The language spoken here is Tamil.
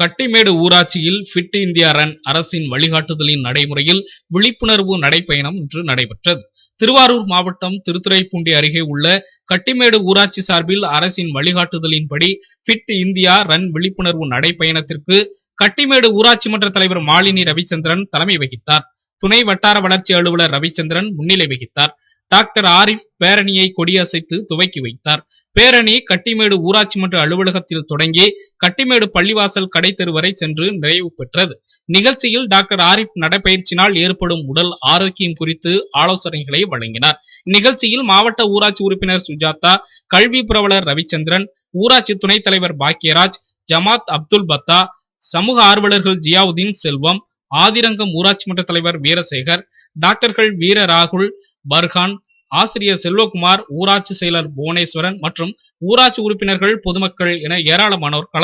கட்டிமேடு ஊராட்சியில் ஃபிட் இந்தியா ரன் அரசின் வழிகாட்டுதலின் நடைமுறையில் விழிப்புணர்வு நடைப்பயணம் இன்று நடைபெற்றது. திருவாரூர் மாவட்டம் திருத்துறைப்பூண்டி அருகே உள்ள கட்டிமேடு ஊராட்சி சார்பில் அரசின் வழிகாட்டுதலின்படி ஃபிட் இந்தியா ரன் விழிப்புணர்வு நடைப்பயணத்திற்கு கட்டிமேடு ஊராட்சி மன்ற தலைவர் மாலினி ரவிச்சந்திரன் தலைமை வகித்தார். துணை வட்டார வளர்ச்சி அலுவலர் ரவிச்சந்திரன் முன்னிலை வகித்தார். டாக்டர் ஆரிஃப் பேரணியை கொடியசைத்து துவக்கி வைத்தார். பேரணி கட்டிமேடு ஊராட்சி மன்ற அலுவலகத்தில் தொடங்கி கட்டிமேடு பள்ளிவாசல் கடைத்தெரு வரை சென்று நிறைவு பெற்றது. நிகழ்ச்சியில் டாக்டர் ஆரிஃப் நடைபயிற்சினால் ஏற்படும் உடல் ஆரோக்கியம் குறித்து ஆலோசனைகளை வழங்கினார். நிகழ்ச்சியில் மாவட்ட ஊராட்சி உறுப்பினர் சுஜாதா கல்வி புரவலர் ரவிச்சந்திரன் ஊராட்சி துணைத் தலைவர் பாக்கியராஜ் ஜமாத் அப்துல் பத்தா சமூக ஆர்வலர்கள் ஜியாவுதீன் செல்வம் ஆதிரங்கம் ஊராட்சி மன்ற தலைவர் வீரசேகர் டாக்டர்கள் வீர ராகுல் பர்ஹான் ஆசிரியர் செல்வகுமார் ஊராட்சி செயலர் புவனேஸ்வரன் மற்றும் ஊராட்சி உறுப்பினர்கள் பொதுமக்கள் என ஏராளமானோர் கலந்து